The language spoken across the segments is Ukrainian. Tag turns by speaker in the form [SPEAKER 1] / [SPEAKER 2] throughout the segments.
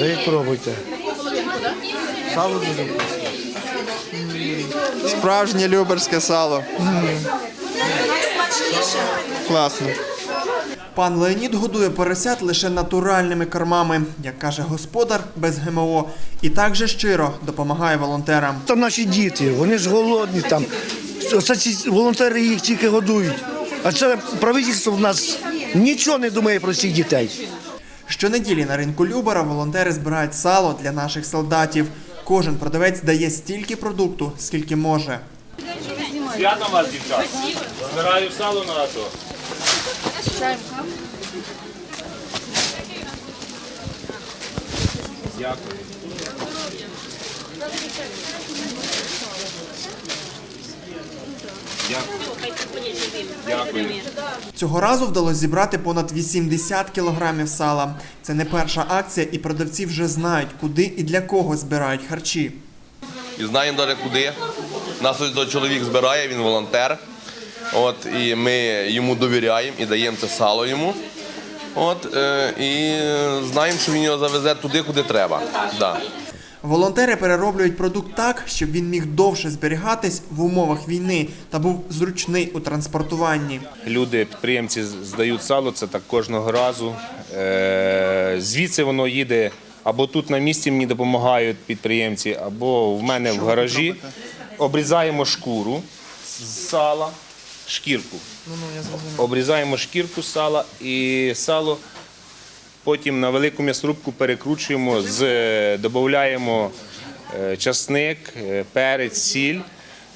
[SPEAKER 1] Ви пробуйте. Сало дуже
[SPEAKER 2] Справжнє люберське сало. Класно. Пан Леонід годує поросят лише натуральними кормами, як каже господар, без ГМО, і так же щиро допомагає волонтерам.
[SPEAKER 1] Там наші діти, вони ж голодні там. Оце ці волонтери їх тільки годують. А це правительство в нас нічого не думає про цих дітей.
[SPEAKER 2] Щонеділі на ринку Любера волонтери збирають сало для наших солдатів. Кожен продавець дає стільки продукту, скільки може.
[SPEAKER 3] Святом вас, дівчата. Збираю сало на АТО. Дякую. Дякую.
[SPEAKER 2] Цього разу вдалося зібрати понад 80 кілограмів сала. Це не перша акція, і продавці вже знають, куди і для кого збирають харчі.
[SPEAKER 4] і знаємо навіть куди. Нас ось до чоловік збирає, він волонтер. От, і ми йому довіряємо і даємо це сало йому. От, е, і знаємо, що він його завезе туди, куди треба. Да.
[SPEAKER 2] Волонтери перероблюють продукт так, щоб він міг довше зберігатись в умовах війни та був зручний у транспортуванні.
[SPEAKER 3] Люди, підприємці здають сало, це так кожного разу. Е, Звідси воно їде або тут на місці мені допомагають підприємці, або в мене в гаражі. Обрізаємо шкуру з сала, шкірку. Обрізаємо шкірку з сала і сало потім на велику м'ясорубку перекручуємо, з, додаємо е, часник, е, перець, сіль.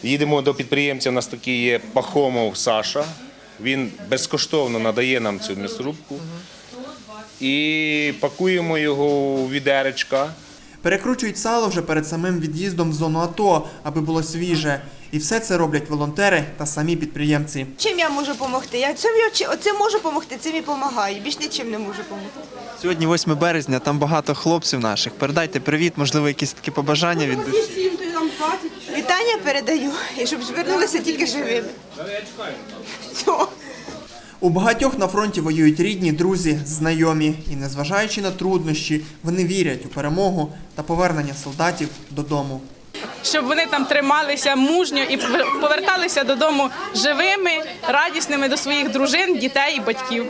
[SPEAKER 3] Їдемо до підприємця, у нас такий є Пахомов Саша. Він безкоштовно надає нам цю м'ясорубку. І пакуємо його у відеречка.
[SPEAKER 2] Перекручують сало вже перед самим від'їздом в зону АТО, аби було свіже. І все це роблять волонтери та самі підприємці.
[SPEAKER 5] Чим я можу допомогти? Я цим, я- оцим можу допомогти, цим і допомагаю. Більш нічим не можу допомогти.
[SPEAKER 6] Сьогодні 8 березня, там багато хлопців наших. Передайте привіт, можливо, якісь такі побажання від душі.
[SPEAKER 5] Вітання передаю, і щоб звернулися тільки живими.
[SPEAKER 2] У багатьох на фронті воюють рідні, друзі, знайомі. І незважаючи на труднощі, вони вірять у перемогу та повернення солдатів додому.
[SPEAKER 7] Щоб вони там трималися мужньо і поверталися додому живими, радісними до своїх дружин, дітей і батьків.